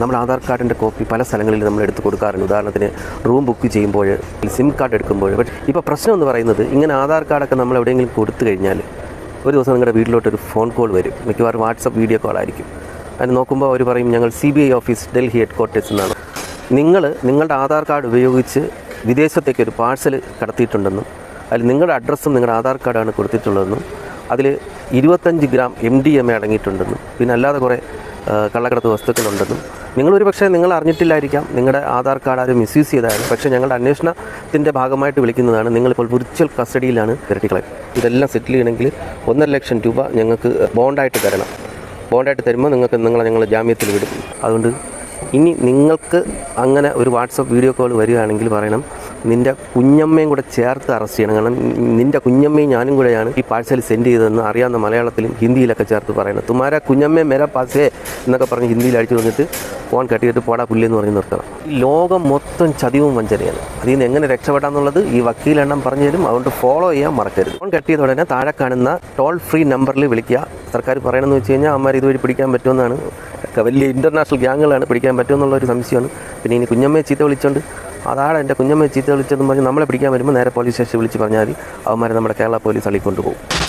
നമ്മൾ ആധാർ കാർഡിന്റെ കോപ്പി പല സ്ഥലങ്ങളിൽ നമ്മൾ എടുത്ത് കൊടുക്കാറുണ്ട്. ഉദാഹരണത്തിന് റൂം ബുക്ക് ചെയ്യുമ്പോൾ സിം കാർഡ് എടുക്കുമ്പോൾ. ബട്ട് ഇപ്പോൾ പ്രശ്നം എന്ന് പറയുന്നത് ഇങ്ങനെ ആധാർ കാർഡൊക്കെ നമ്മൾ എവിടെയെങ്കിലും കൊടുത്തു കഴിഞ്ഞാൽ ഒരു ദിവസം നിങ്ങളുടെ വീട്ടിലോട്ടൊരു ഫോൺ കോൾ വരും. മിക്കവാറും വാട്സപ്പ് വീഡിയോ കോൾ ആയിരിക്കും. അതിന് നോക്കുമ്പോൾ അവർ പറയും ഞങ്ങൾ C B I office Delhi headquarters എന്നാണ്. നിങ്ങൾ നിങ്ങളുടെ ആധാർ കാർഡ് ഉപയോഗിച്ച് വിദേശത്തേക്ക് ഒരു പാഴ്സൽ കടത്തിയിട്ടുണ്ടെന്നും അതിൽ നിങ്ങളുടെ അഡ്രസ്സും നിങ്ങളുടെ ആധാർ കാർഡാണ് കൊടുത്തിട്ടുള്ളതെന്നും അതിൽ ഇരുപത്തഞ്ച് gram M D M A അടങ്ങിയിട്ടുണ്ടെന്നും പിന്നെ അല്ലാതെ കുറേ കള്ളക്കടത്ത് വസ്തുക്കളുണ്ടെന്നും നിങ്ങളൊരു പക്ഷേ നിങ്ങൾ അറിഞ്ഞിട്ടില്ലായിരിക്കാം. നിങ്ങളുടെ ആധാർ കാർഡ് ആരും മിസ്യൂസ് ചെയ്തായിരുന്നു പക്ഷേ ഞങ്ങളുടെ അന്വേഷണത്തിന്റെ ഭാഗമായിട്ട് വിളിക്കുന്നതാണ്. നിങ്ങളിപ്പോൾ വിർച്വൽ കസ്റ്റഡിയിലാണ് തിരട്ടിക്കളെ ഇതെല്ലാം സെറ്റിൽ ചെയ്യണമെങ്കിൽ ഒന്നര ലക്ഷം രൂപ ഞങ്ങൾക്ക് ബോണ്ടായിട്ട് തരണം. ബോണ്ടായിട്ട് തരുമ്പോൾ നിങ്ങൾക്ക് നിങ്ങളെ ഞങ്ങൾ ജാമ്യത്തിൽ വിടും. അതുകൊണ്ട് ഇനി നിങ്ങൾക്ക് അങ്ങനെ ഒരു വാട്സപ്പ് വീഡിയോ കോൾ വരികയാണെങ്കിൽ പറയണം. നിന്റെ കുഞ്ഞമ്മയും കൂടെ ചേർത്ത് അറസ്റ്റ് ചെയ്യണം. കാരണം നിന്റെ കുഞ്ഞമ്മയും ഞാനും കൂടെയാണ് ഈ പാഴ്സൽ സെൻഡ് ചെയ്തതെന്ന് അറിയാവുന്ന മലയാളത്തിലും ഹിന്ദിയിലൊക്കെ ചേർത്ത് പറയണം തുമാര കുഞ്ഞമ്മ മേര പാസേ എന്നൊക്കെ പറഞ്ഞ് ഹിന്ദിയിൽ അടിച്ചു വന്നിട്ട് ഫോൺ കട്ട് ചെയ്തിട്ട് പോടാ പുല്ലെന്ന് പറഞ്ഞ് നിർത്തണം. ഈ ലോകം മൊത്തം ചതിവും വഞ്ചനയാണ്. അതിൽ നിന്ന് എങ്ങനെ രക്ഷപ്പെടാന്നുള്ളത് ഈ വക്കീലെണ്ണം പറഞ്ഞു തരും. അതുകൊണ്ട് ഫോളോ ചെയ്യാൻ മറക്കരുത്. ഫോൺ കട്ട് ഉടനെ താഴെ കാണുന്ന ടോൾ ഫ്രീ നമ്പറിൽ വിളിക്കുക. സർക്കാർ പറയണമെന്ന് വെച്ച് കഴിഞ്ഞാൽ അമ്മമാർ ഇതുവഴി പിടിക്കാൻ പറ്റുമെന്നാണ്. വലിയ ഇന്റർനാഷണൽ ഗ്യാങ്ങുകളാണ് പിടിക്കാൻ പറ്റുമെന്നുള്ള ഒരു സംശയമാണ്. പിന്നെ ഇനി കുഞ്ഞമ്മയെ ചീത്ത വിളിച്ചോണ്ട് അതാണ് എന്റെ കുഞ്ഞമ്മയെ ചീത്ത വിളിച്ചതെന്ന് പറഞ്ഞ് നമ്മളെ പിടിക്കാൻ വരുമ്പോൾ നേരെ പോലീസ് സ്റ്റേഷൻ വിളിച്ച് പറഞ്ഞാൽ മതി. അവന്മാരെ നമ്മുടെ കേരള പോലീസ് അള്ളിക്കൊണ്ടുപോകും